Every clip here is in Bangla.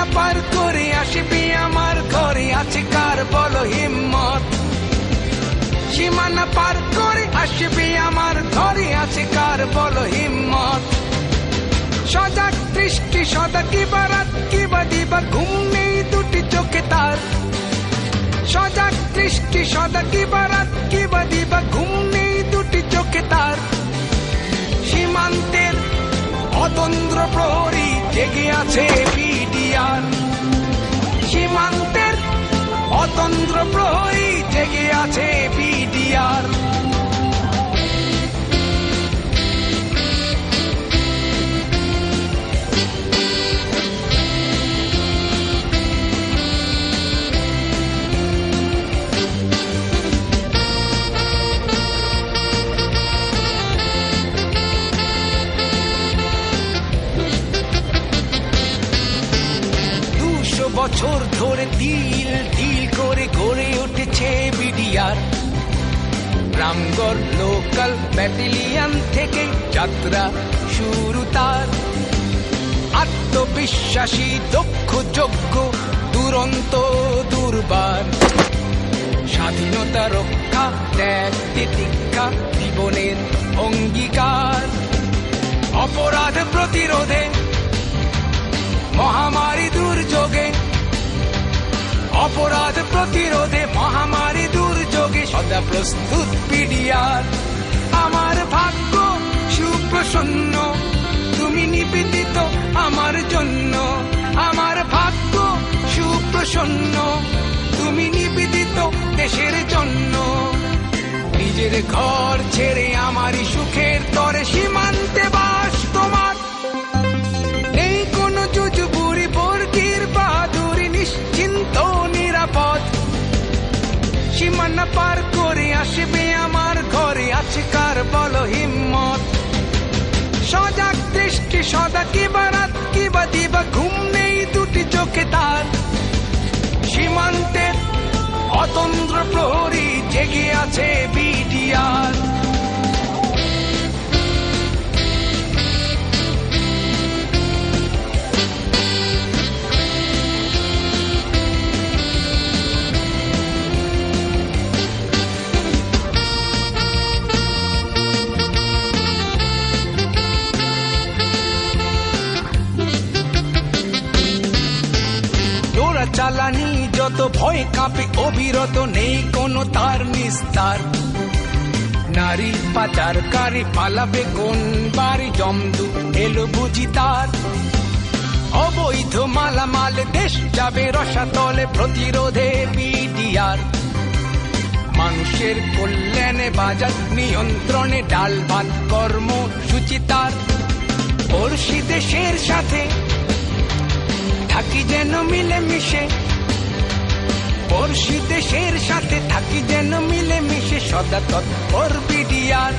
সীমানা পার করে আসবি আমার ঘরে, আছে কার বলো হিম্মত? সীমানা পার করে আসবি আমার ঘরে, আছে কার বলো হিম্মত? সজাগ দৃষ্টি, সদা কি বারাত কি বা দিবা ঘুম নেই দুটি চোখে তার। সজাগ দৃষ্টি, সদা কি বারাত কি বা দিবা ঘুম নেই দুটি চোখে তার। সীমান্তের অতন্দ্র প্রহরী জেগে আছে বিডিআর বছর ধরে দিল দিল করে গড়ে উঠেছে বিডিআর। রামগড় লোকাল ব্যাটালিয়ান থেকে যাত্রা শুরু তার। আত্মবিশ্বাসী দক্ষ যোগ্য দুরন্ত, দুর্বার। স্বাধীনতা রক্ষা, ত্যাগ, তিতিক্ষা, জীবনের অপরাধ প্রতিরোধে মহামারী দুর্যোগে সদা প্রস্তুত পিডিয়ার আমার ভাগ্য সুপ্রসন্ন, তুমি নিবেদিত আমার জন্য। আমার ভাগ্য সুপ্রসন্ন, তুমি নিবেদিত দেশের জন্য। নিজের ঘর ছেড়ে আমারই সুখের কি বারাত কি বা দিবা ঘুম নেই দুটি চোখে তার সীমান্তের অতন্ত্র প্রহরী জেগে আছে বিডিআর চালানি, যত ভয় কাঁপে, অবিরত নেই কোনো তার নিস্তার। নারী পাচার কারি পালাবে কোন বাড়ি, জমদু এলো বুঝি তার। অবৈধ মালামাল, দেশ যাবে রসাতলে প্রতিরোধে বিডিআর মানুষের কল্যাণে বাজার, নিয়ন্ত্রণে ডাল ভাত কর্মসূচি তার। পড়শি দেশের সাথে থাকি যেন মিলে মিশে পড়শি দেশের সাথে থাকি যেন মিলে মিশে সদা তৎপর বিডিয়ার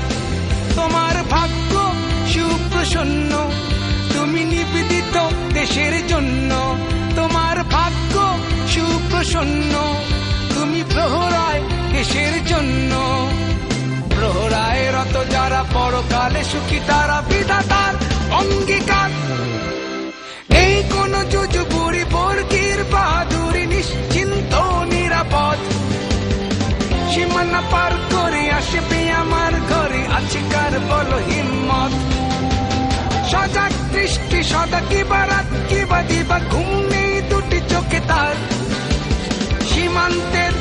তোমার ভাগ্য সুপ্রসন্ন। তুমি নিবেদিত দেশের জন্য। তোমার ভাগ্য সুপ্রসন্ন। তুমি প্রহরায় দেশের জন্য। প্রহরায় রত যারা পরকালে সুখী তারা বা ঘুম নেই দুটি চোখে তার। সীমান্তের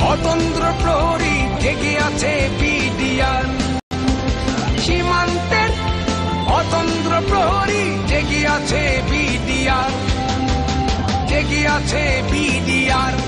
অতন্ত্র প্রহরী জেগে আছে বিডিআর। সীমান্তের অতন্ত্র প্রহরী জেগে আছে বিডিআর। জেগে আছে বিডিআর।